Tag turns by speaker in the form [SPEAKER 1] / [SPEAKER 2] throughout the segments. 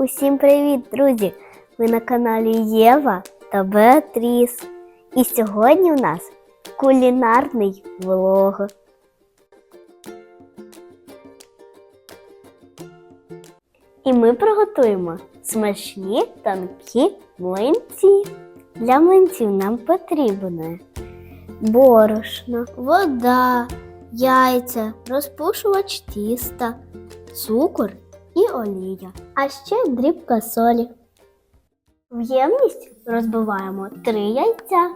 [SPEAKER 1] Усім привіт, друзі! Ви на каналі Єва та Беатріс. І сьогодні у нас кулінарний влог. І ми приготуємо смачні тонкі млинці. Для млинців нам потрібне борошно, вода, яйця, розпушувач тіста, цукор і олія, а ще дрібка солі. В ємність розбиваємо три яйця.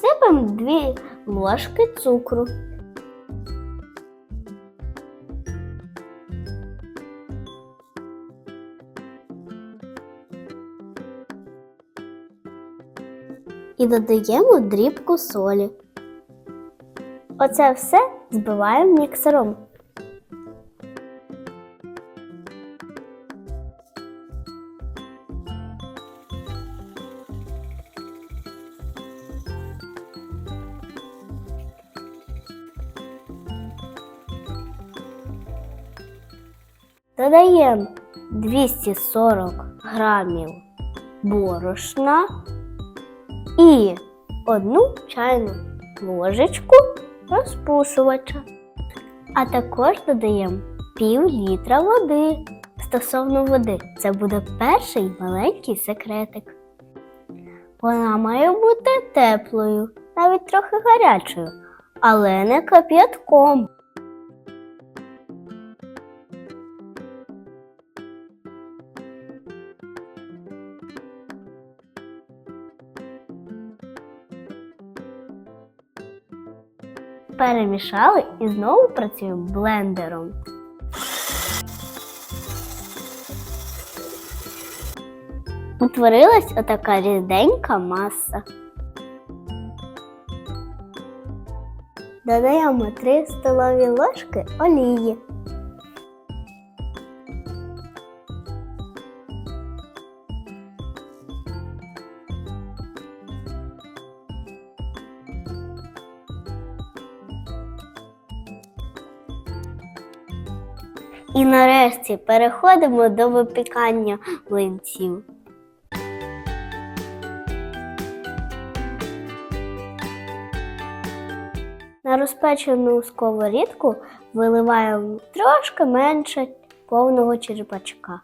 [SPEAKER 1] Сипемо дві ложки цукру. І додаємо дрібку солі. Оце все збиваємо міксером. Додаємо 240 грамів борошна і одну чайну ложечку розпушувача. А також додаємо пів літра води. Стосовно води, це буде перший маленький секретик. Вона має бути теплою, навіть трохи гарячою, але не кип'ятком. Перемішали і знову працюємо блендером. Утворилась отака ріденька маса. Додаємо 3 столові ложки олії. І нарешті переходимо до випікання млинців. На розпечену сковорідку виливаємо трошки менше повного черпачка.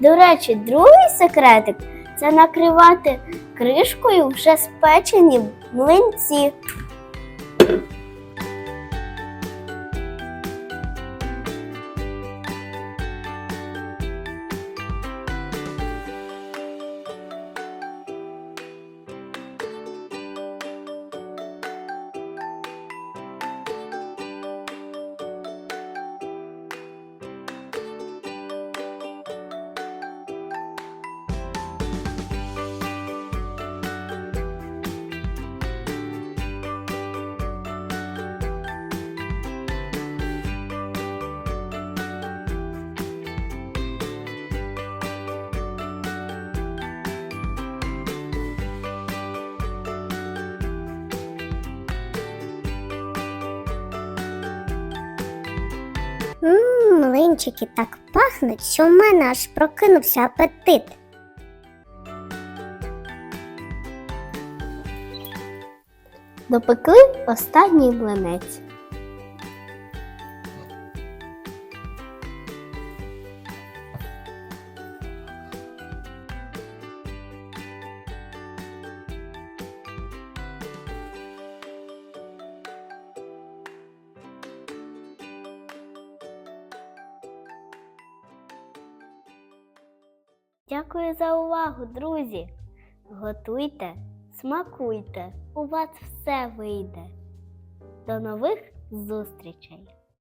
[SPEAKER 1] До речі, другий секретик це накривати кришкою вже спечені млинці.
[SPEAKER 2] Ммм, млинчики так пахнуть, що в мене аж прокинувся апетит.
[SPEAKER 1] Допекли останній млинець. Дякую за увагу, друзі! Готуйте, смакуйте, у вас все вийде. До нових зустрічей!